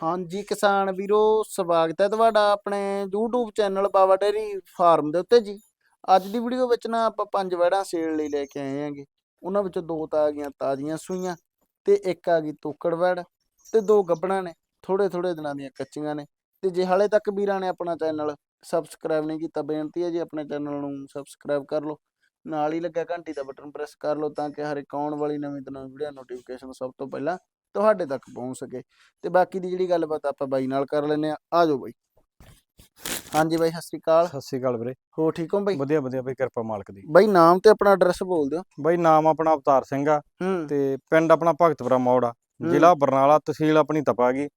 ਹਾਂਜੀ ਕਿਸਾਨ ਵੀਰੋ, ਸਵਾਗਤ ਹੈ ਤੁਹਾਡਾ ਆਪਣੇ YouTube channel Baba dairy farm ਦੇ ਉੱਤੇ ਜੀ। ਅੱਜ ਦੀ ਵੀਡੀਓ ਵਿੱਚ ਨਾ ਆਪਾਂ ਪੰਜ ਵੜਾਂ ਸੇਲ ਲਈ ਲੈ ਕੇ ਆਏ ਹਾਂਗੇ। ਉਹਨਾਂ ਵਿੱਚੋਂ ਦੋ ਤਾਂ ਆ ਗਈਆਂ ਤਾਜ਼ੀਆਂ ਸੂਈਆਂ ਤੇ ਇੱਕ ਆ ਗਈ ਤੋਕੜ ਵੜ ਤੇ ਦੋ ਗੱਬਣਾ ਨੇ ਥੋੜੇ ਥੋੜੇ ਦਿਨਾਂ ਦੀਆਂ ਕੱਚੀਆਂ ਨੇ। ਤੇ ਜੇ ਹਾਲੇ ਤੱਕ ਵੀਰਾਂ ਨੇ ਆਪਣਾ ਚੈਨਲ ਸਬਸਕ੍ਰਾਈਬ ਨਹੀਂ ਕੀਤਾ, ਬੇਨਤੀ ਹੈ ਜੀ ਆਪਣੇ ਚੈਨਲ ਨੂੰ ਸਬਸਕ੍ਰਾਈਬ ਕਰ ਲਓ। ਨਾਲ ਹੀ ਲੱਗਾ ਘੰਟੀ ਦਾ ਬਟਨ ਪ੍ਰੈਸ ਕਰ ਲਓ ਤਾਂ ਕਿ ਹਰ ਇੱਕ ਆਉਣ ਵਾਲੀ ਨਵੀਂ ਤੋਂ ਨਵੀਂ ਵੀਡੀਓ ਨੋਟੀਫਿਕੇਸ਼ਨ ਸਭ ਤੋਂ ਪਹਿਲਾਂ ਤੁਹਾਡੇ ਤੱਕ ਪਹੁੰਚ ਸਕੇ। ਤੇ ਬਾਕੀ ਦੀ ਜਿਹੜੀ ਗੱਲਬਾਤ ਆਪਾਂ ਬਾਈ ਨਾਲ ਕਰ ਲੈਨੇ ਆ ਆ ਜਾਓ ਬਾਈ। ਹਾਂਜੀ ਬਾਈ ਸਤਿ ਸ੍ਰੀ ਅਕਾਲ। ਸਤਿ ਸ਼੍ਰੀ ਅਕਾਲ ਵੀਰੇ। ਹੋ ਠੀਕ ਹੋ ਬਾਈ? ਵਧੀਆ ਵਧੀਆ ਬਈ ਕਿਰਪਾ ਮਾਲਕ ਦੀ। ਬਾਈ ਨਾਮ ਤੇ ਆਪਣਾ ਐਡਰੈਸ ਬੋਲ ਦਿਓ। ਬਈ ਨਾਮ ਆਪਣਾ ਅਵਤਾਰ ਸਿੰਘ ਆ। ਤੇ ਪਿੰਡ ਆਪਣਾ ਭਗਤਪੁਰਾ ਮੋੜ ਆ। ਜ਼ਿਲ੍ਹਾ ਬਰਨਾਲਾ ਤਹਿਸੀਲ ਆਪਣੀ ਤਪਾ ਗਈ।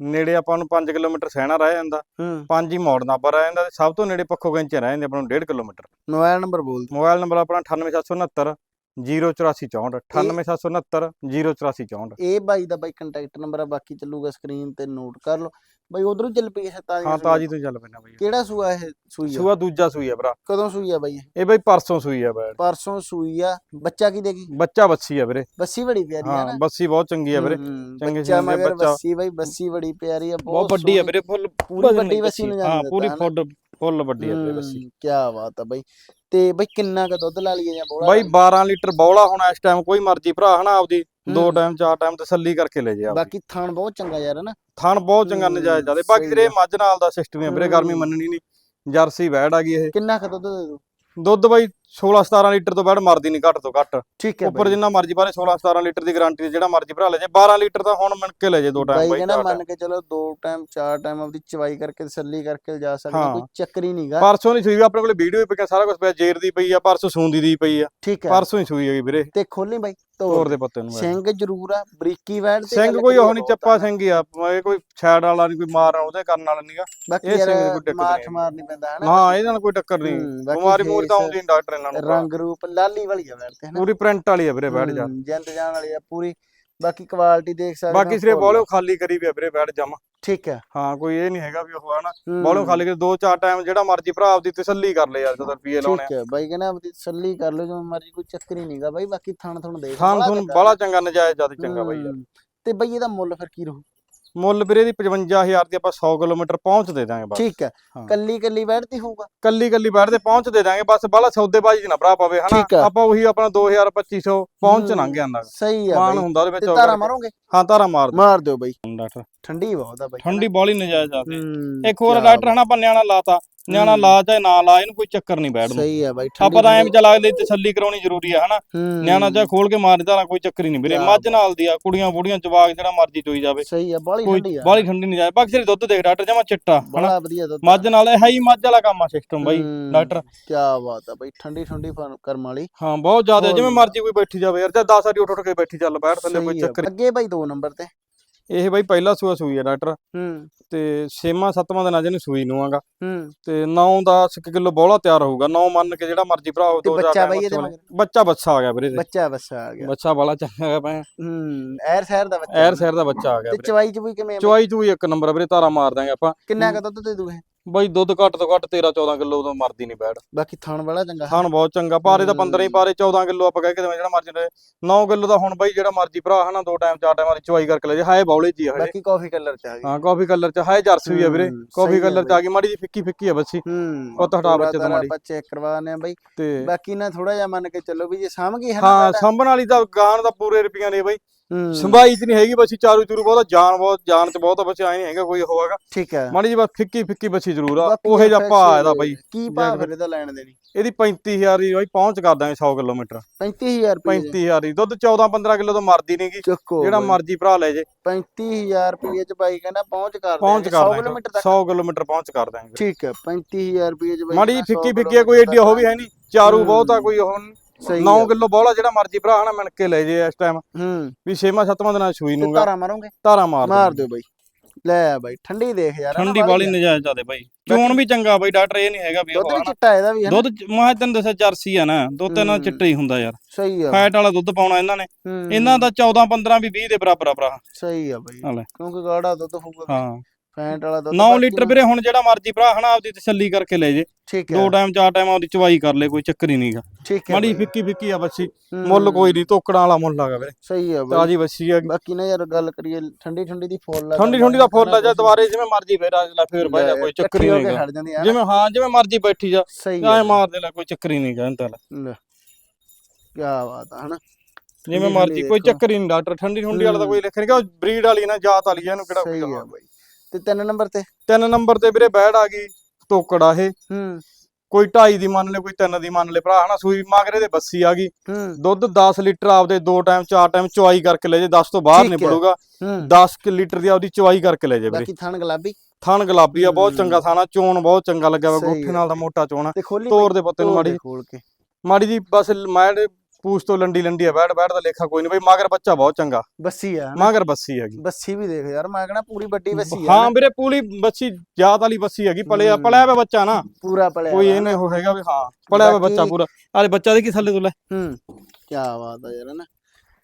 ਨੇੜੇ ਆਪਾਂ ਨੂੰ 5 ਕਿਲੋਮੀਟਰ ਸਹਿਣਾ ਰਹਿ ਜਾਂਦਾ। ਹੂੰ। 5 ਹੀ ਮੋੜ ਨਾਪਾ ਰਹਿ ਜਾਂਦਾ। ਸਭ ਤੋਂ ਨੇੜੇ ਪੱਖੋ ਗੰਚੇ ਰਹਿ ਜਾਂਦੇ ਆਪਾਂ ਨੂੰ 1.5 ਕਿਲੋਮੀਟਰ। ਮੋਬਾਈਲ ਨੰਬਰ ਬੋਲ ਦਿਓ। ਮੋਬਾਈਲ ਨੰਬਰ ਆਪਣਾ 98769 08464 98769 08464 ਇਹ ਬਾਈ ਦਾ ਬਾਈ ਕੰਟੈਕਟ ਨੰਬਰ ਆ ਬਾਕੀ ਚੱਲੂਗਾ ਸਕਰੀਨ ਤੇ ਨੋਟ ਕਰ ਲਓ ਬਾਈ ਉਧਰੋਂ ਚੱਲ ਪਈ ਹੈ ਹਾਂ ਤਾਜੀ ਤੋਂ ਚੱਲ ਪੈਣਾ ਬਈ ਕਿਹੜਾ ਸੂਆ ਇਹ ਸੂਈ ਆ ਸੂਆ ਦੂਜਾ ਸੂਈ ਆ ਭਰਾ ਕਦੋਂ ਸੂਈ ਆ ਬਾਈ ਇਹ? ਇਹ ਪਰਸੋਂ ਸੂਈ ਆ ਬੈੜ ਪਰਸੋਂ ਸੂਈ ਆ ਬੱਚਾ ਕੀ ਦੇਗੀ ਬੱਚਾ ਬੱਸੀ ਆ ਵੀਰੇ ਬੱਸੀ ਬੜੀ ਪਿਆਰੀ ਆ ਨਾ ਬੱਸੀ ਬਹੁਤ ਚੰਗੀ ਆ ਵੀਰੇ ਚੰਗੇ ਬੱਚਾ ਬੱਚਾ। ਬੱਸੀ ਬਾਈ ਬੱਸੀ ਬੜੀ ਪਿਆਰੀ ਆ ਬਹੁਤ ਵੱਡੀ ਆ ਵੀਰੇ ਫੁੱਲ ਪੂਰੀ ਵੱਡੀ ਬੱਸੀ ਨੂੰ ਹਾਂ ਪੂਰੀ ਦਿੱਤਾ ਫੁੱਲ ਵੱਡੀ ਆ ਵੀਰੇ ਬੱਸੀ ਕਿਆ ਬਾਤ ਆ ਬਾਈ। ਤੇ ਬਾਈ ਕਿੰਨਾ ਕ ਦੁੱਧ ਲਾ ਲਈਏ ਜਾਂ ਬੋਲਾ ਬਾਈ 12 ਲੀਟਰ ਬੌਲਾ ਹੁਣ ਇਸ ਟਾਈਮ ਕੋਈ ਮਰਜ਼ੀ ਭਰਾ ਹਨਾ ਆਪਦੀ ਦੋ। ਟਾਈਮ ਚਾਰ ਟਾਈਮ ਤਸੱਲੀ ਕਰਕੇ ਲੈ ਜਾ ਬਾਕੀ ਥਾਣ ਬਹੁਤ ਚੰਗਾ ਯਾਰ ਹਨਾ? ਥਣ ਬਹੁਤ ਚੰਗਾ ਨਜਾਇਜ਼ ਜਾਦੇ ਬਾਕੀ ਆ। ਮੱਝ ਨਾਲ ਦਾ ਸਿਸਟਮ ਹੈ ਵੀਰੇ ਗਰਮੀ। ਮੰਨਣੀ ਨਹੀਂ ਜਰਸੀ ਵੈੜ ਆ ਗਈ ਇਹ। ਕਿੰਨਾ ਕ ਦੁੱਧ ਦੇ ਦੂ ਦੁੱਧ ਬਾਈ 16 17 ਲੀਟਰ ਤੋਂ ਵੈੜ ਮਰਦੀ ਨਹੀਂ ਘੱਟ ਤੋਂ ਘੱਟ। ਠੀਕ ਹੈ ਉੱਪਰ ਜਿੰਨਾ ਮਰਜ਼ੀ ਬਾਰੇ 16 17 ਲੀਟਰ ਦੀ ਗਾਰੰਟੀ ਜਿਹੜਾ ਮਰਜ਼ੀ ਭਰਾ ਲੈ ਜੇ 12 ਲੀਟਰ ਤਾਂ ਹੁਣ ਮਿਣ ਕੇ ਲੈ ਜੇ ਦੋ ਟਾਈਮ ਬਾਈ ਕਹਿੰਦਾ ਮੰਨ ਕੇ ਚਲੋ ਦੋ ਟਾਈਮ ਚਾਰ ਟਾਈਮ ਆਪਦੀ ਚਵਾਈ ਕਰਕੇ ਤਸੱਲੀ ਕਰਕੇ ਜਾ ਸਕਦੇ ਹਾਂ। ਕੋਈ ਚੱਕਰ ਹੀ ਨਹੀਂਗਾ ਪਰਸੋਂ ਨਹੀਂ ਸੂਈ ਆਪਣੇ ਕੋਲੇ ਵੀਡੀਓ ਵੀ ਪਈਆਂ ਸਾਰਾ ਕੁਝ ਪਿਆ ਜੇਰ ਦੀ ਪਈ ਆ ਪਰਸੋਂ ਸੂੰਦੀ ਦੀ ਪਈ ਆ। ਠੀਕ ਹੈ। ਪਰਸੋਂ ਹੀ ਸੂਈ ਹੈਗੀ ਵੀਰੇ। ਤੇ ਖੋਲੀ ਬਾਈ ਤੋਰ ਦੇ ਪੱਤੇ ਨੂੰ ਸਿੰਘ ਜ਼ਰੂਰ ਆ ਬਰੀਕੀ ਵੈੜ ਤੇ ਸਿੰਘ ਕੋਈ ਉਹ ਨਹੀਂ ਚੱਪਾ। ਸਿੰਘ ਹੀ ਆ ਇਹ ਕੋਈ ਛੈੜ ਵਾਲਾ ਨਹੀਂ ਕੋਈ ਮਾਰ ਉਹਦੇ ਕਰਨ ਵਾਲਾ ਨਹੀਂਗਾ ਇਹ ਸਿੰਘ ਦੀ ਕੋਈ ਮਾਠ ਨਹੀਂ ਮਾਰ ਨਹੀਂ ਪੈਂਦਾ ਹਨਾ ਹਾਂ ਇਹਦੇ ਨਾਲ ਕੋਈ ਟੱਕਰ ਨਹੀਂ ਹੂੰ, ਬਿਮਾਰੀ ਮੂਰੀ ਤਾਂ ਆਉਂਦੀ ਨਹੀਂ ਡਾਕਟਰ ਇਹਨਾਂ ਨੂੰ। ਰੰਗ ਰੂਪ ਲਾਲੀ ਵਾਲੀ ਆ ਵੈੜ ਤੇ ਹਨਾ? ਪੂਰੀ ਪ੍ਰਿੰਟ ਵਾਲੀ ਆ ਵੀਰੇ ਬੈਠ ਜਾ। ਜਿੰਦ ਜਾਨ ਵਾਲੀ ਆ ਪੂਰੀ ਬਾਕੀ ਕੁਆਲਿਟੀ ਦੇਖ ਸਕਦੇ ਬਾਕੀ ਸਿਰੇ। ਬੋਲਿਓ ਖਾਲੀ ਕਰੀ ਵੀ ਵੀਰੇ ਬੈਠ ਜਮ ਠੀਕ ਹੈ ਹਾਂ ਕੋਈ ਇਹ ਨਹੀਂ ਹੈਗਾ ਵੀ ਉਹ ਆ ਨਾ ਹੂੰ, ਬੋਲਿਓ ਖਾਲੀ ਕਰੀ ਦੋ ਚਾਰ ਟਾਈਮ ਜਿਹੜਾ ਮਰਜ਼ੀ ਭਰਾ ਆਪਦੀ ਤਸੱਲੀ ਕਰ ਲੈ ਯਾਰ ਜਦੋਂ ਰੁਪਏ ਲਾਉਣੇ ਠੀਕ ਹੈ ਬਾਈ ਕਹਿੰਦਾ ਆਪਦੀ ਤਸੱਲੀ ਕਰ ਲਓ ਜਿਵੇਂ ਮਰਜ਼ੀ ਕੋਈ ਚੱਕਰ ਹੀ ਨਹੀਂਗਾ ਬਾਈ ਬਾਕੀ ਥਣ ਥਣ ਦੇਖ ਥਾਂ ਬੜਾ ਤੁਹਾਨੂੰ ਚੰਗਾ। ਬੜਾ ਚੰਗਾ ਨਜਾਇਜ਼ ਜ਼ਿਆਦਾ ਚੰਗਾ ਬਾਈ ਯਾਰ। ਤੇ ਬਾਈ ਇਹਦਾ ਮੁੱਲ ਫਿਰ ਕੀ ਰਹੂ? ਮੁੱਲ ਵੀਰੇ ਦੀ 55000 ਦੀ ਆਪਾਂ 100 ਕਿਲੋਮੀਟਰ ਪਹੁੰਚ ਦੇ ਦਾਂਗੇ ਬਸ। ਠੀਕ ਹੈ। ਕੱਲੀ ਕੱਲੀ ਬੈਠਦੀ ਹੋਊਗਾ। ਕੱਲੀ ਕੱਲੀ ਬੈਠ ਦੇ ਪਹੁੰਚ ਦੇ ਦਾਂਗੇ ਬਸ ਬਾਲਾ ਸੌਦੇਬਾਜ਼ੀ ਨਾ ਭਰਾ ਪਵੇ ਹਨਾ। ਆਪਾਂ ਉਹੀ ਆਪਣਾ 2000 2500 ਪਹੁੰਚ ਲੰਘ ਜਾਂਦਾ। ਸਹੀ ਆ ਮਾਨ ਹੁੰਦਾ ਉਹਦੇ ਤੇ ਵਿੱਚ ਤਾਰਾ ਮਾਰੋਗੇ? ਹਾਂ ਤਾਰਾ ਮਾਰ ਮਾਰ ਦਿਓ ਬਾਈ। ਡਾਕਟਰ। ਠੰਡੀ ਬਹੁਤ ਆ ਬਾਈ। ਠੰਡੀ ਬੋਲੀ ਨਜਾਇਜ਼ ਆ। ਇੱਕ ਹੋਰ ਡਾਕਟਰ ਹਨਾ ਆਪਾਂ ਨਿਆਣਾ ਲਾਤਾ। ਨਿਆਣਾ ਹੂੰ। ਲਾ ਚਾਹੇ ਨਾ ਲਾ ਇਹਨੂੰ ਕੋਈ ਚੱਕਰ ਨਹੀਂ ਬੈਠ ਨੂੰ। ਸਹੀ ਆ ਬਾਈ ਆਪਾਂ ਤਾਂ ਐਂ ਵੀ ਚੱਲ ਦੀ ਤਸੱਲੀ ਕਰਾਉਣੀ ਜ਼ਰੂਰੀ ਆ ਹਨਾ? ਹੂੰ, ਨਿਆਣਾ ਚਾਹੇ ਖੋਲ ਕੇ ਮਾਰ ਦਿੱਤਾ ਕੋਈ ਚੱਕਰ ਹੀ ਨਹੀਂ ਵੀਰੇ। ਕਿਆ ਮੱਝ ਨਾਲ ਦੀ ਆ ਕੁੜੀਆਂ ਬੁੜੀਆਂ ਜਵਾਕ ਜਿਹੜਾ ਮਰਜ਼ੀ ਚੋਈ ਜਾਵੇ। ਸਹੀ ਆ ਬਾਲੀ ਕੋਈ ਠੰਡੀ ਆ। ਬਾਲੀ ਠੰਡੀ ਨਹੀਂ ਜਾਏ। ਬਾਕੀ ਜਿਹੜੇ ਦੁੱਧ ਦੇਖ ਡਾਕਟਰ ਜਮਾ ਚਿੱਟਾ ਹਨਾ? ਬੜਾ ਵਧੀਆ ਦੁੱਧ ਮੱਝ ਨਾਲ ਇਹ ਹੈ ਹੀ ਮੱਝ ਵਾਲਾ ਕੰਮ ਆ ਸਿਸਟਮ ਬਾਈ ਡਾਕਟਰ। ਕੀ ਬਾਤ ਆ ਬਾਈ ਠੰਡੀ ਠੰਡੀ ਕਰਮ ਵਾਲੀ। ਹਾਂ ਬਹੁਤ ਜ਼ਿਆਦਾ ਜਿਵੇਂ। ਮਰਜ਼ੀ ਕੋਈ ਬੈਠੀ ਜਾਵੇ ਯਾਰ ਜਾਂ 10 ਵਾਰੀ ਉੱਠ ਉੱਠ ਕੇ ਬੈਠੀ ਚੱਲ ਬੈਠ ਥੱਲੇ ਕੋਈ ਸਹੀ ਚੱਕਰ। ਅੱਗੇ ਬਾਈ ਦੋ ਨੰਬਰ ਤੇ। ਇਹ ਬਾਈ ਪਹਿਲਾ ਸੂਆ ਸੂਈ ਆ ਡਾਕਟਰ। ਹੂੰ। ਤੇ ਛੇਵਾਂ ਸੱਤਵਾਂ ਦਿਨਾਂ ਜਿਹਨੂੰ ਸੂਈ ਨੂੰ ਆਗਾ। ਹੂੰ। ਤੇ 9 10 ਕਿਲੋ ਬੋਲਾ ਤਿਆਰ ਹੋਊਗਾ। 9 ਮੰਨ ਕੇ ਜਿਹੜਾ ਮਰਜ਼ੀ ਭਰਾ ਦੋ ਬੱਚਾ ਬਾਈ ਇਹਦੇ ਮਗਰ? ਬੱਚਾ ਬੱਚਾ ਆ ਗਿਆ ਵੀਰੇ। ਬੱਚਾ ਬੱਚਾ ਆ ਗਿਆ। ਬੱਚਾ ਵਾਲਾ ਚੰਗਾ ਹੈਗਾ ਪੈ ਹੂੰ ਐਰ ਸ਼ਹਿਰ ਦਾ ਬੱਚਾ। ਐਰ ਸ਼ਹਿਰ ਦਾ ਬੱਚਾ ਆ ਗਿਆ ਤੇ ਚਵਾਈ ਚ ਵੀ ਕਿਵੇਂ ਆ? ਚੁਆਈ ਚੂਈ ਇੱਕ ਨੰਬਰ ਆ ਵੀਰੇ ਤਾਰਾ ਮਾਰ ਦਾਂਗੇ ਆਪਾਂ। ਕਿੰਨਾ ਕ ਦੁੱਧ ਦੇ ਦੂ ਇਹ ਬਾਈ ਦੁੱਧ ਘੱਟ ਤੋਂ ਘੱਟ 13 14 ਕਿਲੋ ਉਦੋਂ ਮਰਦੀ ਨਹੀਂ ਬੈੜ ਬਾਕੀ ਥਣ ਵਾਲਾ ਚੰਗਾ। ਖਾਣ ਬਹੁਤ ਚੰਗਾ ਪਾਰੇ ਤਾਂ 15 ਹੀ ਪਾਰੇ 14 ਕਿਲੋ ਆਪਾਂ ਕਹਿ ਕੇ ਦੇਵਾਂ ਜਿਹੜਾ ਮਰਜ਼ੀ ਰਹੇ 9 ਕਿਲੋ ਦਾ ਹੁਣ ਬਾਈ ਜਿਹੜਾ ਮਰਜ਼ੀ ਭਰਾ ਹਨਾ ਦੋ ਟਾਈਮ ਚਾਰ ਟਾਈਮ ਵਾਲੀ ਚੁਆਈ ਕਰਕੇ ਲੈ ਜੇ ਹਾਏ ਬੌਲੇ ਜੀ ਹਜੇ। ਬਾਕੀ ਕਾਫੀ ਕਲਰ ਚ ਆ ਗਈ। ਹਾਂ ਕਾਫੀ ਕਲਰ ਚ ਹਾਏ ਜਰਸੀ ਵੀ ਆ ਵੀਰੇ। ਕਾਫੀ ਕਲਰ ਚ ਆ ਗਈ ਮਾੜੀ ਜੀ ਫਿੱਕੀ ਫਿੱਕੀ ਆ ਬੱਸੀ ਹੂੰ ਉਹ ਤਾਂ ਹਟਾ ਬੱਚੇ ਤੋਂ ਮਾੜੀ। ਬੱਚੇ ਕਰਵਾਣੇ ਆ ਬਾਈ। ਤੇ ਬਾਕੀ ਨਾ ਥੋੜਾ ਜਿਹਾ ਮੰਨ ਕੇ ਚੱਲੋ ਵੀ ਜੇ ਸਾਂਭ ਗਈ ਹੈ ਹਾਂ ਸੰਭਣ ਵਾਲੀ ਤਾਂ ਗਾਨ ਦਾ ਪੂਰੇ ਰੁਪਈਆਂ ਨੇ ਬਾਈ। ਸੰਭਾਈ ਚ ਨਹੀਂ ਹੈਗੀ ਬੱਸੀ ਚਾਰੂ ਚੂਰੂ ਬਹੁਤ ਜਾਨ ਬਹੁਤ ਜਾਨ ਚ ਬਹੁਤ ਬੱਚੇ ਆਏ ਨਹੀਂ ਹੈਗਾ ਕੋਈ ਹੋਵੇਗਾ ਠੀਕ ਹੈ। ਮਾੜੀ ਜੀ ਬਸ ਫਿੱਕੀ ਫਿੱਕੀ ਬੱਸੀ ਜ਼ਰੂਰ ਆ ਉਹੇ ਜਿਹਾ FX ਭਾ ਇਹਦਾ ਬਾਈ। ਕੀ ਭਾਅ ਫਿਰ ਇਹਦਾ ਲੈਣ ਦੇਣੀ? ਇਹਦੀ 35000 ਦੀ ਬਾਈ ਪਹੁੰਚ ਕਰ ਦਾਂਗੇ 100 ਕਿਲੋਮੀਟਰ। 35000 ਰੁਪਏ 35000 ਦੀ। ਦੁੱਧ 14 15 ਕਿਲੋ ਤੋਂ ਮਰਦੀ ਨਹੀਂਗੀ ਜਿਹੜਾ। ਮਰਜ਼ੀ ਭਰਾ ਲੈ ਜੇ। 35000 ਰੁਪਏ ਚ ਬਾਈ ਕਹਿੰਦਾ ਪਹੁੰਚ ਕਰ ਕਰ 100 ਦਾਂਗੇ। ਕਿਲੋਮੀਟਰ ਤੱਕ। 100 ਕਿਲੋਮੀਟਰ ਪਹੁੰਚ ਕਰ ਦਾਂਗੇ। ਠੀਕ ਹੈ 35000 ਰੁਪਏ ਚ ਬਾਈ ਮਾੜੀ ਜੀ ਫਿੱਕੀ 100 ਫਿੱਕੀ ਕੋਈ ਐਡੀ ਉਹ ਵੀ ਹੈ ਨਹੀਂ ਚਾਰੂ। ਬਹੁਤ ਆ ਕੋਈ ਉਹ ਸਹੀ 9 ਹੈ। ਕਿਲੋ ਬੋਲਾ ਜਿਹੜਾ ਮਰਜ਼ੀ ਭਰਾ ਹਨਾ ਮਿਣ ਕੇ ਲੈ ਜੇ ਇਸ ਟਾਈਮ ਹੂੰ ਵੀ 6ਵਾਂ 7ਵਾਂ ਦਿਨਾਂ ਤੇ ਨੂਗਾ ਧਾਰਾ ਮਾਰੋਗੇ ਧਾਰਾ ਮਾਰ ਮਾਰ। ਦਿਓ ਬਾਈ ਲੈ ਬਾਈ ਠੰਡੀ ਦੇਖ ਯਾਰ ਠੰਡੀ ਵਾਲੀ ਆ। ਨਜਾਇਜ਼ ਜਾਦੇ ਬਾਈ ਚੋਣ ਵੀ ਚੰਗਾ ਬਾਈ ਡਾਕਟਰ ਇਹ ਨਹੀਂ ਹੈਗਾ ਵੀ ਦੁੱਧ ਵੀ। ਚਿੱਟਾ ਇਹਦਾ ਵੀ ਹੈ ਨਾ? ਦੁੱਧ ਮੈਂ ਤੈਨੂੰ ਦੱਸਿਆ ਜਰਸੀ ਆ ਨਾ ਦੁੱਧ ਇਹਨਾਂ ਹੂੰ। ਚਿੱਟਾ ਹੀ ਹੁੰਦਾ ਯਾਰ ਸਹੀ ਆ ਫੈਟ ਵਾਲਾ ਦੁੱਧ ਪਾਉਣਾ ਇਹਨਾਂ ਨੇ ਇਹਨਾਂ ਦਾ 14 15 ਵੀ 20 ਦੇ ਬਰਾਬਰ ਆ ਭਰਾ ਸਹੀ ਆ ਬਾਈ। ਕਿਉਂਕਿ ਗਾੜਾ ਦੁੱਧ ਹੋਊਗਾ ਹਾਂ ਫੈਂਟ ਵਾਲਾ ਦੁੱਧ 9 ਬਾਕੀ ਲੀਟਰ ਵੀਰੇ ਹੁਣ ਜਿਹੜਾ ਮਰਜ਼ੀ ਭਰਾ ਹਨਾ ਆਪਦੀ ਤਸੱਲੀ ਕਰਕੇ ਲੈ ਜੇ। ਠੀਕ ਹੈ। ਦੋ ਟਾਈਮ ਚਾਰ ਟਾਈਮ ਆਪਦੀ ਚਵਾਈ ਕਰ ਲੈ ਕੋਈ ਚੱਕਰ ਹੀ ਨਹੀਂਗਾ ਠੀਕ ਹੈ ਮਾੜੀ। ਫਿੱਕੀ ਫਿੱਕੀ ਆ ਹੂੰ, ਮੁੱਲ ਕੋਈ ਨਹੀਂ ਤੋਕੜਾਂ ਵਾਲਾ ਮੁੱਲ ਆਗਾ ਵੀਰੇ। ਸਹੀ ਬਾਈ। ਤਾਜੀ ਬੱਚੀ ਆ ਬਾਕੀ ਨਾ ਯਾਰ ਗੱਲ ਕਰੀਏ ਠੰਡੀ ਠੰਡੀ ਦੀ ਫੁੱਲ ਠੰਡੀ ਠੰਡੀ ਦਾ ਫੁੱਲ ਆ ਜਾ ਦੁਬਾਰੇ ਜਿਵੇਂ ਮਰਜ਼ੀ ਫੇਰ ਅਗਲਾ ਫੇਰ ਬਹਿ ਜਾ ਕੋਈ ਚੱਕਰ ਹੀ ਨਹੀਂਗਾ ਆ। ਜਿਵੇਂ ਹਾਂ ਜਿਵੇਂ ਮਰਜ਼ੀ ਬੈਠੀ ਜਾ। ਸਹੀ ਐ ਮਾਰ ਦੇ ਲੈ ਕੋਈ ਚੱਕਰ ਹੀ ਨਹੀਂਗਾ ਇੰਤਾ ਕੀ ਬਾਤ ਆ ਹਨਾ। ਜਿਵੇਂ ਮਰਜ਼ੀ ਕੋਈ। ਚੱਕਰ ਹੀ ਨਹੀਂ ਡਾਕਟਰ। ਠੰਡੀ ਠੰਡੀ ਵਾਲਾ ਤਾਂ ਕੋਈ ਲਿਖ ਨਹੀਂ ਬਰੀਡ ਵਾਲੀ ਨਾ ਜਾਤ ਵਾਲੀ ਆ, ਇਹਨੂੰ ਕਿਹੜਾ ਕੋਈ ਸਹੀ ਹੈ ਬਾਈ। ਤੇ ਤਿੰਨ ਨੰਬਰ ਤੇ? ਤਿੰਨ ਨੰਬਰ ਤੇ ਵੀਰੇ ਬੈੜ ਆ ਗਈ ਤੋਕੜਾ ਇਹ। ਹੂੰ। ਕੋਈ 2.5 ਦੀ ਮੰਨ ਲੈ ਕੋਈ 3 ਦੀ ਮੰਨ ਲੈ ਭਰਾ ਹਨਾ ਸੂਈ ਮਗਰੇ ਦੇ ਬੱਸੀ ਆ ਗਈ। ਹੂੰ। ਦੁੱਧ 10 ਲੀਟਰ ਆਪਦੇ ਦੋ ਟਾਈਮ ਚਾਰ ਟਾਈਮ ਚੁਆਈ ਕਰਕੇ ਲੈ ਜੇ 10 ਤੋਂ ਬਾਹਰ ਠੀਕ ਨਹੀਂ ਹੈ। ਪੜੂਗਾ। ਹੂੰ। 10 ਕਿ ਲੀਟਰ ਦੀ ਆਪਦੀ ਚੁਆਈ ਕਰਕੇ ਲੈ ਜੇ ਵੀਰੇ। ਬਾਕੀ ਥਣ ਗੁਲਾਬੀ। ਥਣ ਗੁਲਾਬੀ ਆ ਬਹੁਤ ਹੂੰ। ਚੰਗਾ ਥਾਣਾ ਚੋਣ ਬਹੁਤ ਚੰਗਾ ਲੱਗਿਆ ਵਾ ਸਹੀ ਗੋਠੇ। ਨਾਲ ਦਾ ਮੋਟਾ ਚੋਣ ਆ। ਤੇ ਖੋਲੀ ਤੋਰ ਦੇ ਪੱਤੇ ਨੂੰ ਮਾੜੀ ਖੋਲ ਕੇ। ਮਾੜੀ ਜੀ ਬਸ ਮੈਂ ਪੂਛ ਤੋਂ ਲੰਡੀ ਲੰਡੀ ਆ ਬੈਠ ਬੈਠ ਦਾ ਲੇਖਾ ਕੋਈ ਨਹੀਂ ਬਈ ਮਗਰ ਬੱਚਾ ਬਹੁਤ ਚੰਗਾ। ਬੱਸੀ ਆ? ਮਗਰ ਬੱਸੀ ਹੈਗੀ। ਬੱਸੀ ਵੀ ਦੇਖ ਯਾਰ ਮੈਂ ਕਹਣਾ ਪੂਰੀ ਵੱਡੀ ਬੱਸੀ ਆ ਹਾਂ ਨਾ। ਵੀਰੇ ਪੂਰੀ ਬੱਚੀ ਜਾਤ ਵਾਲੀ ਬੱਸੀ ਹੈਗੀ ਪਲਿਆ ਹੂੰ। ਪਲਿਆ ਵਾ ਬੱਚਾ ਨਾ। ਪੂਰਾ ਪਲਿਆ ਕੋਈ ਵਾ ਇਹਨੇ ਉਹ ਹੈਗਾ ਵੀ ਹਾਂ ਪਲਿਆ ਵਾ ਬੱਚਾ ਬਾਕੀ- ਪੂਰਾ। ਆਲੇ ਬੱਚਾ ਦੇ ਕੀ ਥੱਲੇ ਤੋਂ ਲੈ। ਹੂੰ ਕੀ ਬਾਤ ਆ ਯਾਰ ਹਨਾ?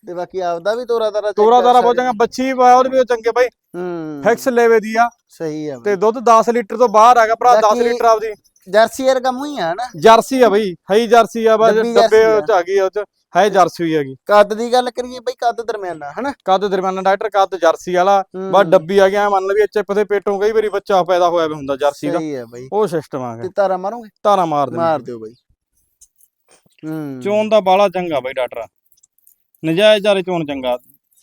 ਤੇ ਬਾਕੀ ਆਪਦਾ ਵੀ ਤੋਰਾ ਤਾਰਾ check ਤੋਰਾ ਕਰ ਤਾਰਾ ਬਹੁਤ ਸਕਦੇ। ਚੰਗਾ ਬੱਚੀ ਵਾ ਉਹਦੇ ਵੀ ਉਹ ਚੰਗੇ ਬਾਈ। ਹੂੰ। ਫਿਕਸ ਲੈਵੇ ਦੀ ਆ। ਸਹੀ ਆ ਤੇ ਦੁੱਧ 10 ਲੀਟਰ ਤੋਂ ਬਾਹਰ ਹੈਗਾ ਭਰਾ 10 ਬਾਕੀ- ਲੀਟਰ ਆਪਦੀ। ਜਰਸੀ ਯਾਰ ਕੰਮ ਹੀ ਆ ਹਨਾ ਜਰਸੀ ਆ ਬਈ ਹਈ ਜਰਸੀ ਆ ਬਸ ਡੱਬੀ ਡੱਬੇ ਜਰਸੀ ਆ। ਚ ਆ ਗਈ ਆ ਉਹ ਚ ਹੈ ਜਰਸੀ ਹੋਈ ਹੈਗੀ। ਕੱਦ ਦੀ ਗੱਲ ਕਰੀਏ ਬਈ ਕੱਦ ਦਰਮਿਆਨਾ ਹਨਾ? ਕੱਦ ਦਰਮਿਆਨਾ ਡਾਕਟਰ ਕੱਦ ਜਰਸੀ ਵਾਲਾ। ਬਸ ਡੱਬੀ ਆ ਗਿਆ ਮੰਨ ਲਵੀ ਚਿੱਪ ਦੇ ਪੇਟੋਂ ਕਈ ਵਾਰੀ ਬੱਚਾ ਪੈਦਾ ਹੋਇਆ ਵੀ ਹੁੰਦਾ ਜਰਸੀ ਦਾ। ਸਹੀ ਆ ਬਈ। ਉਹ ਸਿਸਟਮ ਆ ਤੇ ਗਿਆ ਤਾਰਾ ਮਾਰੋਗੇ? ਧਾਰਾ ਮਾਰ ਦੇ ਮਾਰ ਦਿਓ ਬਈ। ਹੂੰ। ਚੋਣ ਦਾ ਬਾਲਾ ਚੰਗਾ ਬਈ ਡਾਕਟਰ। ਨਜਾਇਜ਼ ਜਾਰੇ ਚੋਣ ਚੰਗਾ।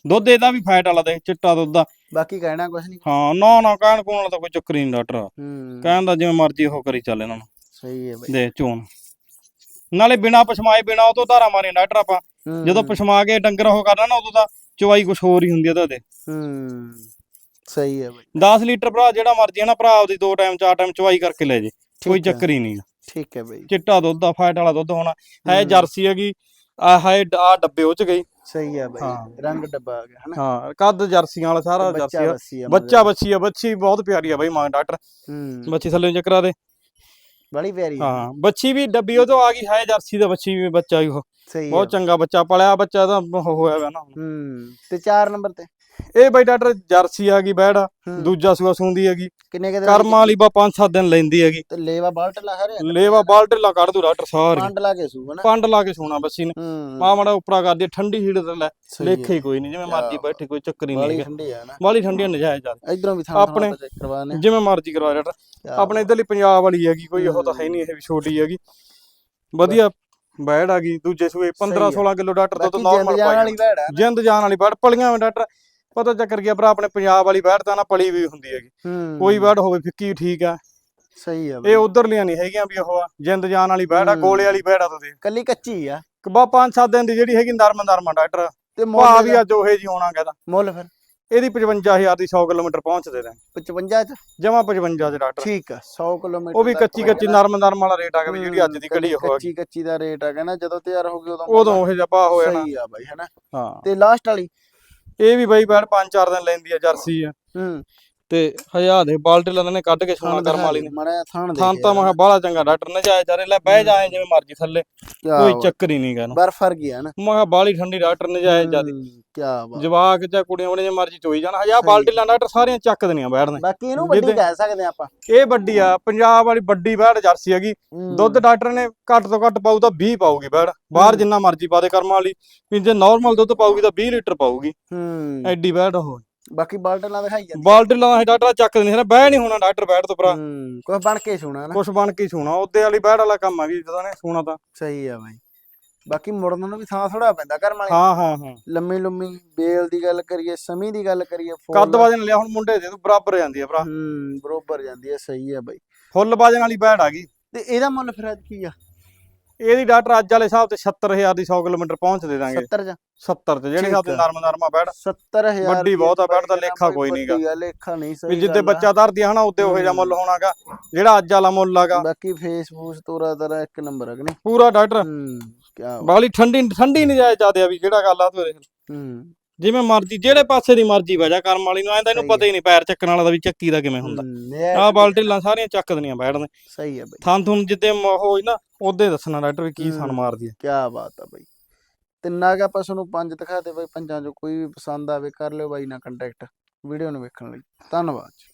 ਦੁੱਧ ਇਹਦਾ ਵੀ ਫੈਟ ਵਾਲਾ ਦੇ ਚਿੱਟਾ ਦੁੱਧ ਦਾ ਬਾਕੀ ਕਹਿਣਾ ਕੁਛ ਨਹੀਂ ਹਾਂ ਨਾ ਨਾ ਕਹਿਣ ਕੋਣ ਵਾਲਾ ਤਾਂ ਕੋਈ ਚੱਕਰ ਹੀ ਨਹੀਂ ਡਾਕਟਰ। ਹੂੰ। ਕਹਿਣ ਦਾ ਜਿਵੇਂ ਮਰਜ਼ੀ ਉਹ ਕਰੀ ਚੱਲ ਇਹਨਾਂ ਨੂੰ। ਸਹੀ ਹੈ ਬਈ। ਦੇ ਚੋਣ। ਨਾਲੇ ਬਿਨਾ ਪਛਮਾਏ ਬਿਨਾ ਉਹ ਤੋਂ ਧਾਰਾ ਮਾਰੇ ਡਾਕਟਰ ਆਪਾਂ। ਹੂੰ, ਜਦੋਂ ਪਛਮਾ ਕੇ ਡੰਗਰ ਉਹ ਕਰਨਾ ਨਾ ਉਦੋਂ ਤਾਂ ਚਵਾਈ ਕੁਛ ਹੋਰ ਹੀ ਹੁੰਦੀ ਆ ਉਹਦੇ ਹੂੰ। ਸਹੀ ਹੈ ਬਈ। 10 ਲੀਟਰ ਭਰਾ ਜਿਹੜਾ ਮਰਜ਼ੀ ਹੈ ਨਾ ਭਰਾ ਆਪਦੀ ਦੋ ਟਾਈਮ ਚਾਰ ਟਾਈਮ ਚਵਾਈ ਕਰਕੇ ਲੈ ਜੇ। ਕੋਈ ਠੀਕ ਹੈ, ਚੱਕਰ ਹੀ ਨਹੀਂ ਠੀਕ ਹੈ ਬਈ। ਚਿੱਟਾ ਦੁੱਧ ਆ ਫੈਟ ਵਾਲਾ ਦੁੱਧ ਹੋਣਾ। ਹੈ ਹੂੰ, ਜਰਸੀ ਹੈਗੀ ਆ ਹੈ ਆ ਡੱਬੇ ਉਹ ਚ ਗਈ ਸਹੀ ਹੈ ਬਈ। ਹਾਂ। ਰੰਗ ਡੱਬਾ ਆ ਗਿਆ ਹਨਾ? ਹਾਂ ਕੱਦ ਜਰਸੀਆਂ ਵਾਲਾ ਸਾਰਾ ਜਰਸੀ ਬੱਚਾ ਆ ਆ ਬੱਚਾ ਆ ਬੱਚੀ ਬਹੁਤ ਪਿਆਰੀ ਆ ਬਾਈ ਮਾਂ ਡਾਕਟਰ। ਹੂੰ। ਬੱਚੀ ਥੱਲੇ ਚੱਕਰਾ ਦੇ। ਬੜੀ ਪਿਆਰੀ ਹੈ ਹਾਂ ਬੱਚੀ ਵੀ ਡੱਬੀ ਉਹ ਤੋਂ ਆ ਗਈ ਹੈ ਜਰਸੀ ਦਾ ਬੱਚੀ ਵੀ ਬੱਚਾ ਵੀ ਉਹ। ਹੈ ਬਹੁਤ ਚੰਗਾ ਬੱਚਾ ਪਲਿਆ ਬੱਚਾ ਤਾਂ ਹੋਇਆ ਵਾ ਨਾ। ਹੂੰ ਤੇ 4 ਨੰਬਰ ਤੇ? ਇਹ ਬਾਈ ਡਾਕਟਰ ਜਰਸੀ ਆ ਗਈ ਬੈੜ ਦੂਜਾ ਸੂਆ ਸੂੰਦੀ ਹੈਗੀ। ਕਿੰਨੇ ਕਦੇ ਕਰਮਾਂ ਵਾਲੀ ਬਾ 5-7 ਦਿਨ ਲੈਂਦੀ ਹੈਗੀ। ਤੇ ਲੇਵਾ ਬਾਲਟ ਲਾ ਹਰੇ ਲੇਵਾ ਬਾਲਟੇ ਕੱਢ ਦੂ ਡਾਕਟਰ ਸਾਰੀ ਪੰਡ ਲਾ ਕੇ ਸੂ ਹਨਾ? ਪੰਡ ਲਾ ਕੇ ਸੋਣਾ ਬੱਸੀ ਨੇ। ਮਾਂ ਮੜਾ ਉਪਰਾ ਕਰਦੀ ਠੰਡੀ ਹੀਟ ਤੇ ਲੈ। ਲੇਖੇ ਕੋਈ ਨਹੀਂ ਜਿਵੇਂ ਮਰਜ਼ੀ ਬੈਠੀ ਕੋਈ ਚੱਕਰ ਹੀ ਨਹੀਂ ਠੰਡੀ ਆ ਨਾ। ਬਾਲੀ ਠੰਡੀ ਨਜਾਇਜ਼ ਆ। ਇਧਰੋਂ ਵੀ ਥਾਂ ਆਪਣੇ- ਜਿਵੇਂ ਮਰਜ਼ੀ ਕਰਵਾ ਡਾਕਟਰ। ਆਪਣੇ ਇਧਰਲੀ ਪੰਜਾਬ ਵਾਲੀ ਹੈਗੀ ਕੋਈ ਉਹ ਤਾਂ ਹੈ ਨਹੀਂ ਇਹ ਵੀ ਛੋਟੀ ਹੈਗੀ। ਵਧੀਆ ਬੈੜ ਆ ਗਈ ਦੂਜੇ ਸੂਏ 15 ਸਹੀ ਆ। 16 ਕਿਲੋ ਡਾਕਟਰ ਤੋਂ ਬਾਕੀ ਨਾਰਮਲ ਵਾਲੀ ਨਾ। ਜਿੰਦ ਜਾਨ ਵਾਲੀ ਬੈੜ ਪਲੀਆਂ ਡਾਕਟਰ। ਪਤਾ ਚੱਕਰ ਗਿਆ ਭਰਾ ਆਪਣੇ ਪੰਜਾਬ ਵਾਲੀ ਬੈੜ ਤਾਂ ਨਾ ਪਲੀ ਵੀ ਹੁੰਦੀ ਹੈਗੀ। ਕੋਈ ਬੈੜ ਹੋਵੇ ਫਿੱਕੀ ਠੀਕ ਆ। ਸਹੀ ਆ ਇਹ ਉਧਰਲੀਆਂ ਨਹੀਂ ਹੈਗੀਆਂ ਵੀ ਉਹ ਆ ਜਿੰਦ ਜਾਨ ਵਾਲੀ ਬੈੜ ਆ। ਗੋਲੇ ਵਾਲੀ ਬੈੜ ਆ ਤੁਸੀਂ ਕੱਲੀ ਕੱਚੀ ਆ। ਬਾ ਪੰਜ ਸੱਤ ਦਿਨ ਦੀ ਜਿਹੜੀ ਹੈਗੀ ਨਰਮ ਨਰਮ ਡਾਕਟਰ। ਤੇ ਮੁੱਲ ਵੀ ਅੱਜ ਉਹੇ ਜੀ ਹੋਣਾ ਕਹਿੰਦਾ ਮੁੱਲ ਫਿਰ? ਇਹਦੀ 55000 ਦੀ 100 ਕਿਲੋਮੀਟਰ ਪਹੁੰਚਦੇ ਰਹੇ 55 ਚ? ਜਮਾ 55 ਚ ਡਾਕਟਰ। ਠੀਕ ਆ 100 ਕਿਲੋਮੀਟਰ ਉਹ ਵੀ ਕੱਚੀ ਕੱਚੀ ਨਰਮ ਨਰਮ ਵਾਲਾ ਰੇਟ ਆ ਗਿਆ ਵੀ ਜਿਹੜੀ ਅੱਜ ਦੀ ਘੜੀ ਆ ਕੱਚੀ ਕੱਚੀ ਦਾ ਰੇਟ ਆ ਕਹਿੰਦਾ ਜਦੋਂ ਤਿਆਰ ਹੋ ਗਈ ਉਦੋਂ ਉਦੋਂ ਉਹ ਭਾ ਹੋਇਆ ਨਾ। ਸਹੀ ਆ ਬਾਈ ਹਨਾ ਹਾਂ। ਤੇ ਲਾਸਟ ਵਾਲੀ ਇਹ ਵੀ ਬਾਈ ਬੈੜ ਪੰਜ ਚਾਰ ਦਿਨ ਲੈਂਦੀ ਆ ਜਰਸੀ ਆ। ਹੂੰ। ਤੇ ਹਜ਼ਾਰ ਦੇ ਬਾਲਟੇ ਲੈਂਦੇ ਨੇ ਕੱਢ ਕੇ ਸੋਨਾ ਕਰਮ ਵਾਲੀ ਨੇ। ਮੜਾ ਥਾਣ ਦੇ ਥਾਂ ਤਾਂ ਮੈਂ ਬਾਹਲਾ ਚੰਗਾ ਡਾਕਟਰ ਨੇ ਜਾਏ ਚਾਰੇ ਲੈ ਬਹਿ ਜਾਏ ਜਿਵੇਂ ਮਰਜ਼ੀ ਥੱਲੇ ਕੋਈ ਚੱਕਰ ਹੀ ਨਹੀਂ ਗਾ ਬਰਫ ਫਰ ਗਿਆ ਨਾ। ਮੈਂ ਬਾਹਲੀ ਠੰਡੀ ਡਾਕਟਰ ਨੇ ਜਾਏ ਜਿਆਦੀ ਕੀ ਬਾਤ। ਜਵਾਕ ਜਾਂ ਕੁੜੀਆਂ ਵਾਲੇ ਜੇ ਮਰਜ਼ੀ ਚੋਈ ਜਾਣ ਹਜ਼ਾਰ। ਬਾਲਟੀ ਲਾਂ ਡਾਕਟਰ ਸਾਰੀਆਂ ਚੱਕ ਦੇਣੀਆਂ ਬੈਠ ਨੇ। ਬਾਕੀ ਇਹਨੂੰ ਵੱਡੀ ਕਹਿ ਸਕਦੇ ਆਪਾਂ। ਇਹ ਵੱਡੀ ਆ ਪੰਜਾਬ ਵਾਲੀ ਵੱਡੀ ਬੈੜ ਜਰਸੀ ਹੈਗੀ। ਦੁੱਧ ਡਾਕਟਰ ਨੇ ਘੱਟ ਤੋਂ ਘੱਟ ਪਾਊ ਤਾਂ 20 ਪਾਊਗੀ ਬੈੜ ਬਾਹਰ। ਜਿੰਨਾ ਮਰਜ਼ੀ ਪਾ ਦੇ ਕਰਮਾਂ ਵਾਲੀ। ਜੇ ਨਾਰਮਲ ਦੁੱਧ ਪਾਊਗੀ ਤਾਂ 20 ਲੀਟਰ ਪਾਊਗੀ। ਹੂੰ। ਐਡੀ ਬੈੜ ਉਹ। ਬਾਕੀ ਬਾਲਟਲਾਂ ਦਿਖਾਈ ਜਾਂਦੀ। ਬਾਲਟੀ ਲਾਂ ਡਾਕਟਰ ਚੱਕ ਦੇਣੀ ਹੈ ਬਹਿ ਨਹੀਂ ਹੋਣਾ ਡਾਕਟਰ ਬੈੜ ਤੋਂ ਭਰਾ। ਹੂੰ ਬਣ ਕੇ ਸੁਣਾ ਨਾ। ਕੁਛ ਬਣ ਕੇ ਹੀ ਸੋਣਾ ਉਹਦੇ ਵਾਲੀ ਬੈੜ ਵਾਲਾ ਕੰਮ ਆ ਵੀ ਜਦੋਂ ਨੇ ਸੋਣਾ ਤਾਂ। ਸਹੀ ਆ ਬਾਈ। ਬਾਕੀ ਮੁੜਨ ਨੂੰ ਵੀ ਥਾਂ ਥੋੜਾ ਪੈਂਦਾ ਘਰ ਵਾਲੇ। ਹਾਂ ਹਾਂ ਹਾਂ। ਲੰਮੀ ਲੰਮੀ ਬੇਲ ਦੀ ਗੱਲ ਕਰੀਏ ਸਮੀ ਦੀ ਗੱਲ ਕਰੀਏ ਫੁੱਲ। ਕੱਦ ਵਜਨ ਲਿਆ ਹੁਣ ਮੁੰਡੇ ਦੇ ਤੂੰ ਬਰਾਬਰ ਜਾਂਦੀ ਆ ਭਰਾ। ਹੂੰ ਬਰੋਬਰ ਜਾਂਦੀ ਹੈ ਸਹੀ ਹੈ ਬਾਈ। ਫੁੱਲ ਵਜਨ ਵਾਲੀ ਬੈੜ ਆ ਗਈ। ਤੇ ਇਹਦਾ ਮੁੱਲ ਫਿਰ ਅੱਜ ਕੀ ਆ? ਇਹਦੀ ਡਾਕਟਰ ਅੱਜ ਵਾਲੇ ਹਿਸਾਬ ਤੇ 70000 ਦੀ 100 ਕਿਲੋਮੀਟਰ ਪਹੁੰਚ ਦੇ ਦਾਂਗੇ। 70 ਜਾਂ 70 ਚ ਜਿਹੜੇ ਹਿਸਾਬ ਤੇ। ਨਰਮ ਨਰਮਾ ਬੈੜ 70000 ਵੱਡੀ ਬਹੁਤ ਆ, ਬੈਠ ਦਾ ਲੇਖਾ ਕੋਈ ਨੀਗਾ। ਲੇਖਾ ਨਹੀਂ ਵੀ ਸਹੀ ਜਿੱਦੇ ਗੱਲ ਆ। ਬੱਚਾ ਧਰਦੀ ਹਨਾ ਉੱਤੇ ਉਹੇ ਜਿਹਾ ਮੁੱਲ ਹੋਣਾਗਾ ਜਿਹੜਾ ਅੱਜ ਵਾਲਾ ਮੁੱਲ ਆਗਾ। ਬਾਕੀ ਫੇਸਬੁਕ ਤੋਰਾ ਤਰਾ ਇੱਕ ਨੰਬਰ ਹੈ ਕਿ ਨਹੀਂ? ਪੂਰਾ ਡਾਕਟਰ। ਹੂੰ ਕੀ ਬਾਲੀ ਠੰਡੀ ਠੰਡੀ ਨਹੀਂ ਜਾਏ ਚਾਹਦੇ ਆ ਵੀ ਜਿਹੜਾ ਗੱਲ ਆ ਤੂੰ ਦੇਖ ਹੂੰ। ਜਿਵੇਂ ਮਰਜ਼ੀ ਜਿਹੜੇ ਪਾਸੇ ਦੀ ਮਰਜ਼ੀ ਵਜਾ ਕਰਮ ਵਾਲੀ ਨੂੰ ਐਂ ਤਾਂ ਇਹਨੂੰ ਪਤਾ ਹੀ ਨਹੀਂ ਪੈਰ ਚੱਕਣ ਵਾਲਾ ਦਾ ਵੀ ਚੱਕੀ ਦਾ ਕਿਵੇਂ ਹੁੰਦਾ। ਆਹ ਬਾਲਟੀਲਾਂ ਸਾਰੀਆਂ ਚੱਕ ਦੇਣੀਆਂ ਬੈਠ ਨੇ ਸਹੀ ਹੈ ਬਾਈ। ਥਾਂ ਥੁਣ ਜਿੱਦੇ ਹੋਈ ਨਾ ਉਹਦੇ ਦੱਸਣਾ ਡਾਕਟਰ ਵੀ ਕੀ ਹੂੰ। ਮਾਰਦੀ ਆ ਕੀ ਬਾਤ ਆ ਬਾਈ। ਤਿੰਨਾ ਕਿ ਆਪਾਂ ਤੁਹਾਨੂੰ ਪੰਜ ਦਿਖਾਤੇ ਬਾਈ ਪੰਜਾਂ ਚੋਂ ਕੋਈ ਵੀ ਪਸੰਦ ਆਵੇ ਕਰ ਲਿਓ ਬਾਈ ਨਾਲ ਕੰਟੈਕਟ ਵੀਡੀਓ ਨੂੰ ਵੇਖਣ ਲਈ। ਧੰਨਵਾਦ।